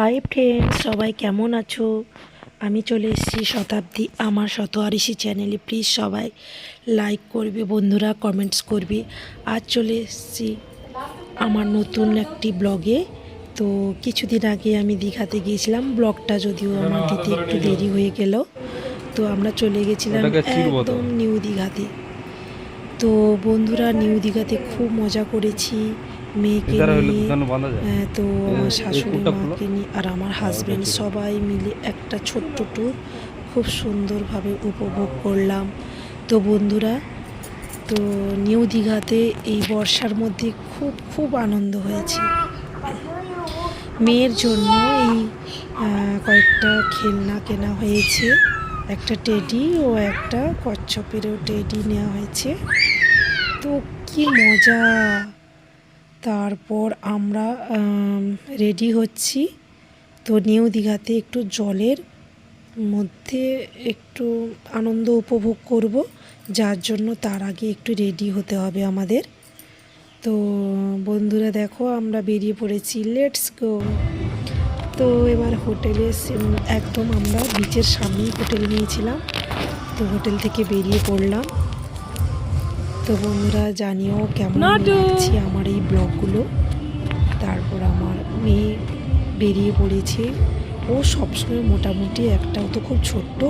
Hi friend সবাই কেমন আছো? আমি চলে এসেছি শতাব্দী আমার শত আরিসি চ্যানেলে প্লিজ সবাই লাইক করবে বন্ধুরা কমেন্টস করবে। আজ চলে এসেছি আমার নতুন একটি ব্লগে তো কিছুদিন আগে আমি দীঘাতে গিয়েছিলাম। ব্লগটা যদিও আমার দিতে একটু দেরি হয়ে গেল। তো আমরা চলে গেছিলাম। একদম নিউ দীঘাতে। তো বন্ধুরা নিউ দীঘাতে খুব মজা করেছি। মেয়েকে নিয়ে হ্যাঁ, তো আমার শাশুড়ি মাকে নিয়ে আর আমার হাজব্যান্ড সবাই মিলে একটা ছোট্ট ট্যুর খুব সুন্দরভাবে উপভোগ করলাম। তো বন্ধুরা তো নিউ দীঘাতে এই বর্ষার মধ্যে খুব খুব আনন্দ হয়েছে। মেয়ের জন্য এই কয়েকটা খেলনা কেনা হয়েছে। একটা টেডি ও একটা কচ্ছপেরও টেডি নেওয়া হয়েছে। তো কি মজা! তারপর আমরা রেডি হচ্ছি। তো নিউ দীঘাতে একটু জলের মধ্যে একটু আনন্দ উপভোগ করব। যার জন্য তার আগে একটু রেডি হতে হবে আমাদের। তো বন্ধুরা দেখো, আমরা বেরিয়ে পড়েছি। লেটস গো তো এবার হোটেলে একদম আমরা বিচের সামনেই হোটেল নিয়েছিলাম। তো হোটেল থেকে বেরিয়ে পড়লাম। তো বন্ধুরা জানিও কেমন লাগছে আমার এই ব্লগগুলো? তারপর আমার মেয়ে বেরিয়ে পড়েছে। ও সবসময় মোটামুটি একটা তো খুব ছোট্ট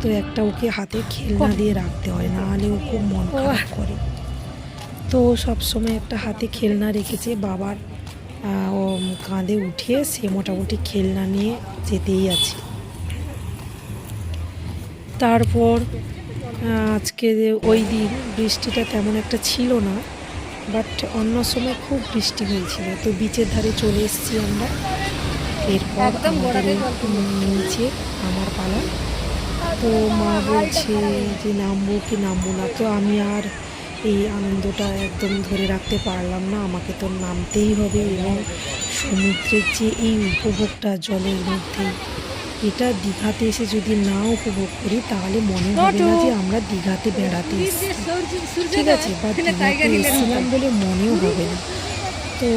তো একটা ওকে হাতে খেলনা দিয়ে রাখতে হয় না হলে ও খুব মন খারাপ করে। তো ও সবসময় একটা হাতে খেলনা রেখেছে বাবার ও কাঁধে উঠিয়ে সে মোটামুটি খেলনা নিয়ে যেতেই আছে। তারপর আজকে ওই দিন বৃষ্টিটা তেমন একটা ছিল না বাট অন্য সময় খুব বৃষ্টি হয়েছিল। তো বিচের ধারে চলে এসেছি আমরা। এরপর নিচে আমার পালা তো মা বলছে যে নামবো কি নামবো না? তো আমি আর এই আনন্দটা একদম ধরে রাখতে পারলাম না। আমাকে তো নামতেই হবে এবং সমুদ্রের যে এই উপভোগটা জলের মধ্যে এটা দীঘাতে এসে যদি না উপভোগ করি তাহলে মনে হবে না যে আমরা দীঘাতে বেড়াতে ঠিক আছে বা দীঘাতে এসেছিলাম বলে মনেও হবে না। তো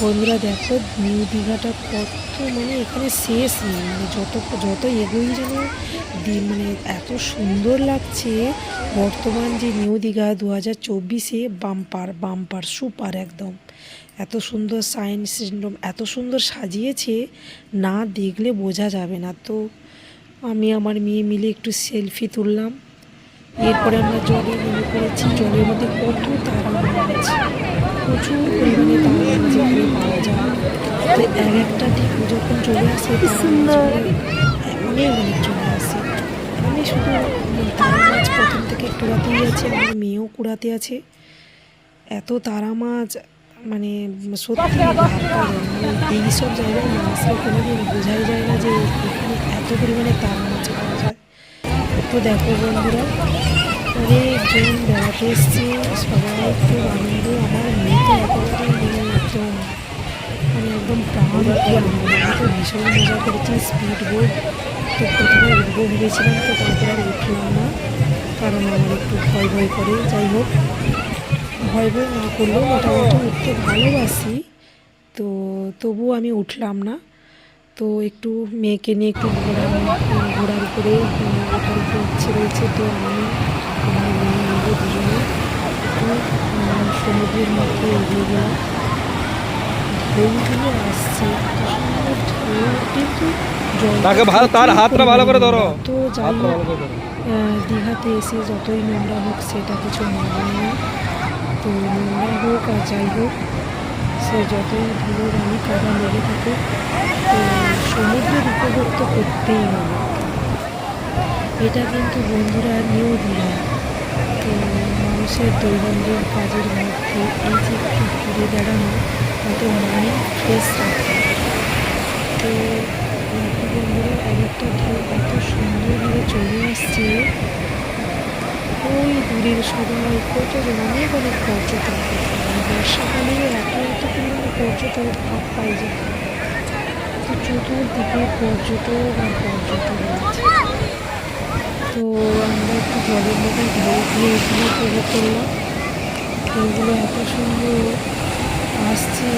বন্ধুরা দেখো নিউ দীঘাটা কত মানে এখানে শেষ নেই। মানে যত যত এগোই যেন মানে এত সুন্দর লাগছে। বর্তমান যে নিউ দীঘা দু হাজার চব্বিশে বাম্পার বাম্পার সুপার একদম। এত সুন্দর সায়েন্স সিস্টেম এত সুন্দর সাজিয়েছে না দেখলে বোঝা যাবে না। তো আমি আমার মেয়ে মিলে একটু সেলফি তুললাম। এরপরে আমরা জলে নেমে পড়েছি জলের মধ্যে কত তারা মাছ প্রচুর পরিমাণে তারা পাওয়া যায়। তো এক একটা ঢেউ যখন চলে আসে অনেক অনেক চলে আসে। আমি শুধু তারা মাছ প্রথম থেকে কুড়াতেই আছে আমার মেয়েও কুড়াতে আছে। এত তারা মাছ মানে সত্যি এইসব জায়গায় না কোনোদিন বোঝাই যায় না যে এখানে এত পরিমাণে তারা মাছ পাওয়া যায়। তো দেখো বন্ধুরা মানে অনেকজন বেড়াতে এসছে, সবাই খুব আনন্দ আমার মেয়ে তো মানে একদম মানে একদম প্রাণ আমি তো ভীষণ মজা করেছি স্পিড বোট তো প্রথমে উঠবো ভেবেছিলাম, তো তারপরে আর উঠলাম না, কারণ আমার একটু ভয় ভয় করে। যাই হোক ভয় ভয় না করলেও মোটামুটি উঠতে ভালোবাসি। তো তবুও আমি উঠলাম না। তো একটু মেয়েকে নিয়ে একটু ঘোরা ঘোরার উপরে উম, ওঠার উপরে ইচ্ছে রয়েছে। তো আমি আমার মেয়ে দুজনে একটু সমুদ্রের মধ্যে এগিয়ে গেলাম। ঢেউগুলো আসছে। কিন্তু তাকে ভালো তার হাতটা ভালো করে ধরো। তো যাই করে দীঘাতে এসে যতই নোংরা হোক সেটা কিছু মনে হয় না তো নোংরা হোক আর যাই হোক, সে যতই ধুলো রানি কাদা লেগে থাকে তো সমুদ্রের উপভোগ তো করতেই হবে। এটা কিন্তু বন্ধুরা নিউ দীঘা তো মানুষের দৈনন্দিন কাজের মধ্যে এই যে একটু ঘুরে বেড়ানো কত মাইন্ড ফ্রেশ রাখে তো বন্ধুরা অনেকটা ঢেউ এত সুন্দরভাবে চলে আসছে। ওই দূরের সবাই কতজন অনেক অনেক পর্যটক মানে বর্ষাকালে এত এত পরিমাণে পর্যটক ভাব পাই যায় তো চতুর্দিকে পর্যটক আর পর্যটক আছে। তো আমরা একটু জলের মধ্যে ঢেউ দিয়ে এগুলো উপভোগ করলাম। ঢেউগুলো এত সুন্দর আসছে।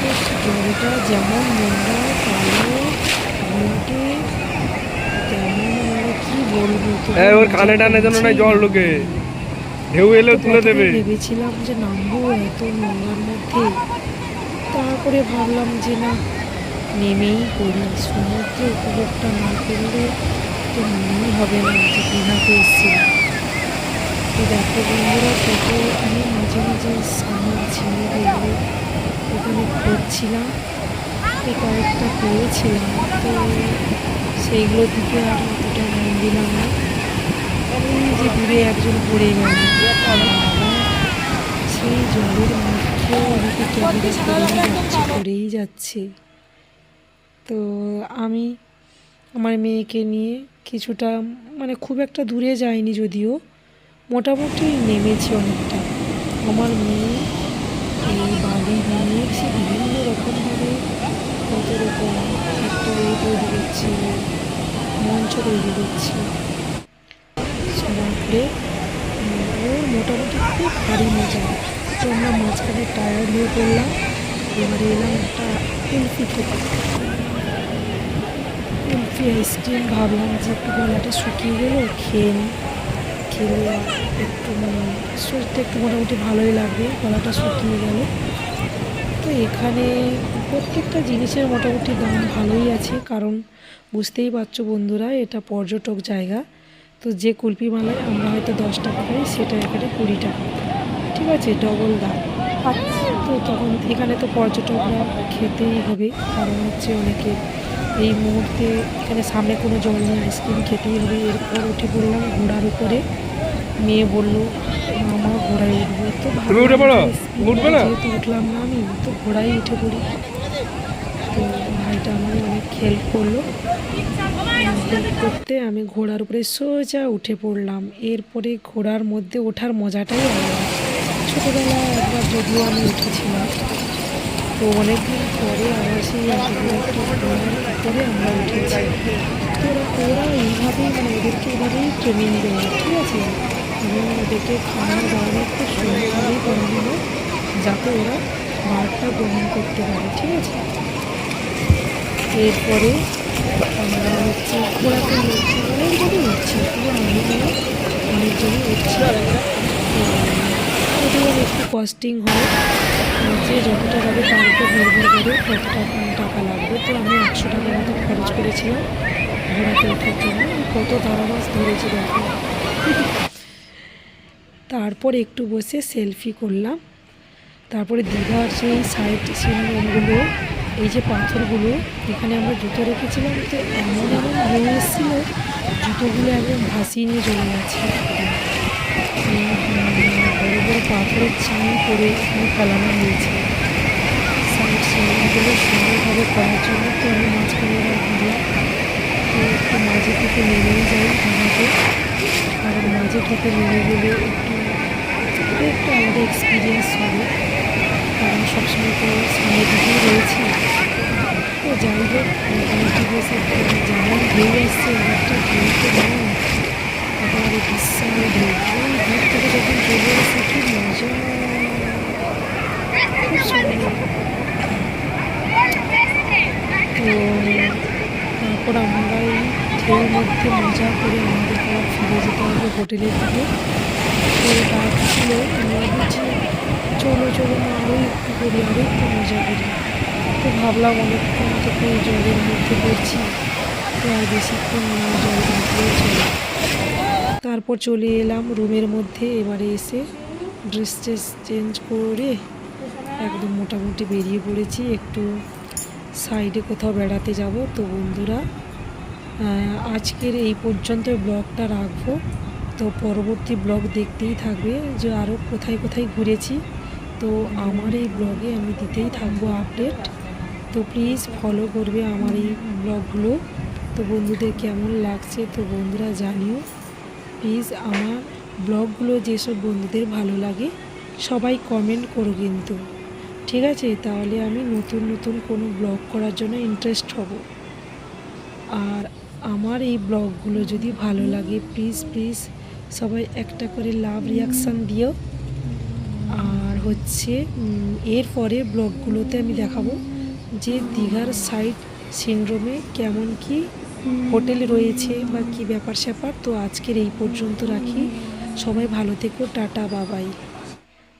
জাস্ট জলে মেয়েটা যেমন নোংরা কালো ঘুমটে তেমন মানে কি বলব তোকে হ্যাঁ ওর কানে টানে যেন না জল ঢোকে। ঢেউ এলেও তুলে দেবে। ভেবেছিলাম যে নামবো এত নোংরার মধ্যে। তারপরে ভাবলাম যে না নেমেই পড়ি। সমুদ্রে উপভোগটা না করলে তো মনেই হবে না যে দীঘাতে এসেছিলাম তো দেখো বন্ধুরা কত আমি মাঝে মাঝে সামনে ঝিনুক এগুলো ওখানে খুঁজছিলাম তো কয়েকটা পেয়েছিলাম, তো সেইগুলোর দিকে আর অতটা মন দিলাম না। যে দূরে একজন পড়ে গেল সেই জলের মধ্যে আমাকে ক্যামেরা করেই যাচ্ছে করেই যাচ্ছে। তো আমি আমার মেয়েকে নিয়ে কিছুটা মানে খুব একটা দূরে যায়নি যদিও, মোটামুটি নেমেছি অনেকটা। আমার মেয়ে এই বালি নিয়ে সে বিভিন্ন রকমভাবে কত রকম একটা এ তৈরি করছে মঞ্চ তৈরি করছে। ওর মোটামুটি খুব ভারী মজা। তো আমরা মাঝখানে টায়ার্ড হয়ে পড়লাম। এবারে এলাম একটা কুলফি খেতে। কুলফি আইসক্রিম ভাবলাম যে একটু গলাটা শুকিয়ে গেল, খেয়ে নিই। খেলে একটু মানে শরীরটা একটু মোটামুটি ভালোই লাগবে, গলাটা শুকিয়ে গেল। এখানে প্রত্যেকটা জিনিসের মোটামুটি দাম ভালোই আছে, কারণ বুঝতেই পারছ বন্ধুরা, এটা পর্যটক জায়গা। তো যে কুলপি মালাই আমরা হয়তো দশ টাকা পাই সেটা এখানে কুড়ি টাকা। ঠিক আছে ডবল দাম। তো তখন এখানে তো পর্যটকরা খেতেই হবে, কারণ হচ্ছে অনেকে এই মুহূর্তে এখানে সামনে কোনো জল নেই আইসক্রিম খেতেই হবে। এরপর উঠে পড়লাম ঘোড়ার উপরে। মেয়ে বলল মামা ঘোড়ায় উঠবো। তো তুমি উঠে পড়ো? উঠবে না? যেহেতু উঠলাম না আমি তো ঘোড়ায় উঠে পড়ি। তো ভাইটা আমার অনেক হেল্প করল। হেল্প করতে আমি ঘোড়ার উপরে সোজা উঠে পড়লাম। এরপরে ঘোড়ার মধ্যে ওঠার মজাটাই আলাদা। ছোটোবেলায় একবার যদিও আমি উঠেছিলাম তো অনেকদিন পরে আবার সেই উপরে আমরা উঠেছি। ওরা ওরা এইভাবেই মানে ওদেরকে এভাবেই ট্রেনিং দেওয়া ঠিক আছে? এবং ওদেরকে খাওয়ানো দাওয়ানো খুব সুন্দরভাবেই করানো হয় যাতে ওরা ভাতটা গ্রহণ করতে পারে, ঠিক আছে? এরপরে আমরা হচ্ছে ঘোড়াতে উঠছি অনেকজনই উঠছি নয় অনেকজনই উঠছি ওদের একটু কস্টিং হয়, যে যতটা যাবে তার উপর নির্ভর করে কত টাকা লাগবে। তো আমি একশো টাকা মতো খরচ করেছিলাম ঘোড়াতে ওঠার জন্য, কত তারা মাছ ধরেছি দেখো। তারপর একটু বসে সেলফি করলাম। তারপরে দীঘার সেই সাইড সিনগুলো এই যে পাথরগুলো, এখানে আমরা জুতো রেখেছিলাম তো এমন এমন ঢেউ এসেছিল, জুতোগুলো একদম ভাসিয়ে নিয়ে চলে গেছে। বড় বড় পাথরের চাই করে এখানে ফেলানো হয়েছে। সাইড সিনগুলো সুন্দরভাবে করার জন্য তো আমি মাঝখানে ঘুরলাম তো একটু মাঝে থেকে নেমেই যাই। কারণ ক্ষেত্রে থেকে গেলে একটু একটু আলাদা এক্সপিরিয়েন্স হবে। কারণ সবসময় তো সামনে দিকেই রয়েছি। তো যাই হোক মোটামুটি বেশ একটু যেমন হয়ে এসছে একটা ঢেউ তো নয় একেবারে বিশাল ঢেউ ওই দূর থেকে যখন চলে এসে কি মজা খুব সুন্দর তো তারপর আমরা এই ঢেউর মধ্যে মজা করে আমাদের আবার ফিরে দিকে তো বলছি চলো চলো আরও একটু করি আরও একটু মজা করি। তো ভাবলাম অনেকক্ষণ থেকে জলের মধ্যে পড়ছি, তো আর বেশিক্ষণ না জল থাকলেও চলে। তারপর চলে এলাম রুমের মধ্যে, এবারে এসে ড্রেস ট্রেস চেঞ্জ করে একদম মোটামুটি বেরিয়ে পড়েছি। একটু সাইডে কোথাও বেড়াতে যাব। তো বন্ধুরা আজকের এই পর্যন্ত ব্লগটা রাখব। তো পরবর্তী ব্লগ দেখতেই থাকবে যে আরও কোথায় কোথায় ঘুরেছি। তো আমার এই ব্লগে আমি দিতেই থাকব আপডেট। তো প্লিজ ফলো করবে আমার এই ব্লগগুলো। তো বন্ধুদের কেমন লাগছে তো বন্ধুরা জানিও। প্লিজ আমার ব্লগগুলো যেসব বন্ধুদের ভালো লাগে, সবাই কমেন্ট করো কিন্তু। ঠিক আছে? তাহলে আমি নতুন নতুন কোনো ব্লগ করার জন্য ইন্টারেস্ট হব। আর আমার এই ব্লগগুলো যদি ভালো লাগে প্লিজ প্লিজ সবাই একটা করে লাভ রিয়াকশান দিও। আর হচ্ছে এর পরে ব্লগগুলোতে আমি দেখাবো যে দীঘার সাইড সিন্ড্রোমে কেমন কি হোটেল রয়েছে বা কি ব্যাপার স্যাপার তো আজকের এই পর্যন্ত রাখি। সবাই ভালো থেকো, টাটা বাবাই